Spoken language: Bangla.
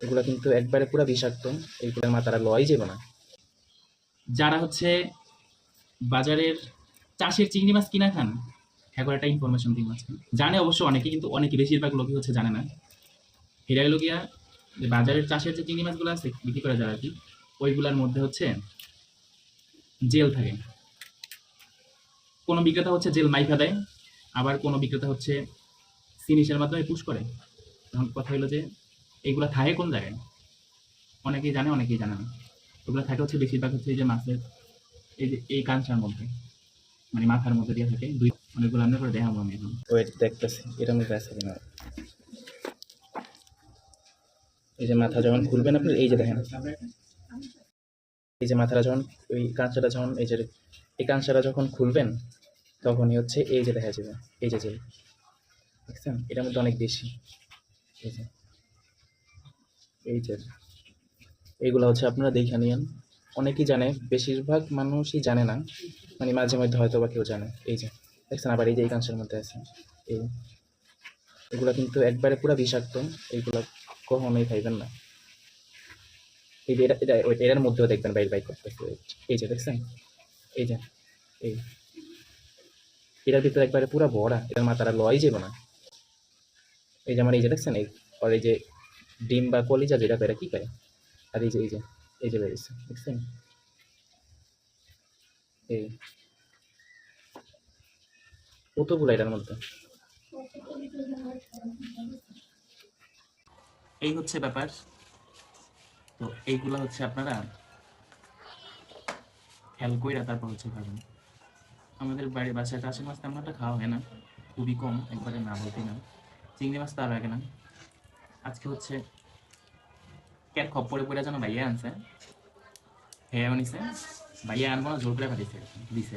এগুলো কিন্তু একবারে পুরো বিষাক্ত এইগুলোর মাথারা লয় যাবে না। যারা হচ্ছে বাজারের চাষের চিংড়ি মাছ কিনা খান হ্যাঁ একটা ইনফরমেশন দিন মাছ জানে অবশ্য অনেকে, কিন্তু অনেকে বেশিরভাগ লোকই হচ্ছে জানে না। এটা হলো গিয়া, যে বাজারের চাষের যে চিংড়ি মাছগুলো আছে, বিক্রি করা যায় আর কি, ওইগুলোর মধ্যে হচ্ছে জেল থাকে। কোনো বিক্রেতা হচ্ছে জেল মাইফা দেয়, আবার কোনো বিক্রেতা হচ্ছে সিনিসের মাধ্যমে পুশ করে। এখন কথা হলো যে এইগুলা থাকে কোন জায়গায়? অনেকেই জানে অনেকেই জানে না। ওগুলো থাকে হচ্ছে বেশিরভাগ হচ্ছে এই যে মাছের, এই যে, এই কাঞ্চার মধ্যে। মানে মাথার মধ্যে দিয়ে থাকে। দুই, অনেকগুলো আমরা করে দেখাবো আমি এখন। ওয়েট দেখতেছি। এটা মধ্যে এই যে মাথা যখন খুলবেন আপনি, এই যে দেখেন। এই যে মাথাটা যখন ওই কাঁচাটা যখন, এই যে, এই কাঁচাটা যখন খুলবেন, তখনই হচ্ছে এই যে দেখা যাবে। এই যে যে, দেখছেন? এটার মধ্যে অনেক বেশি। এই যে। এই যে এইগুলো হচ্ছে আপনারা দেখে নিন অনেকেই জানে, বেশিরভাগ মানুষই জানে না মানে মাঝে মধ্যে হয়তো বা কেউ জানে। এই যে, দেখছেন আবার এই যে এই কাঁচের মধ্যে আছে। এই, এগুলো কিন্তু একবারে পুরো বিষাক্ত এইগুলো কখনোই খাইবেন না। এই যে, এটা এটা এটার মধ্যেও দেখবেন বাইর বাইক করতেছে। এই যে, দেখছেন? এই যে, এই, এটার ভিতরে একবারে পুরো বড়া এটার মাথাটা লয় যাবে না। এই যে, আমার এই যে, দেখছেন? এই, আর এই যে ডিম বা কলিজা যেটা করে, কি করে? আর এই যে এই যে এই যে বেরিয়েছে, দেখছেন? এই। কতগুলো এটার মধ্যে। এই হচ্ছে ব্যাপার। তো এইগুলো হচ্ছে আপনারা খেয়াল কইরা তারপর হচ্ছে খাবেন। আমাদের বাড়ির বাসায়, চাষি মাছ তেমন একটা খাওয়া হয় না। খুবই কম, একবারে না বলতে না চিংড়ি মাছ তো আরও না। আজকে হচ্ছে ক্যাট খপ্পরে পড়ে যেন ভাইয়া আনছে। হ্যাঁ আনিছে। ভাইয়া আনব না, জোর করে ফাটিছে দিছে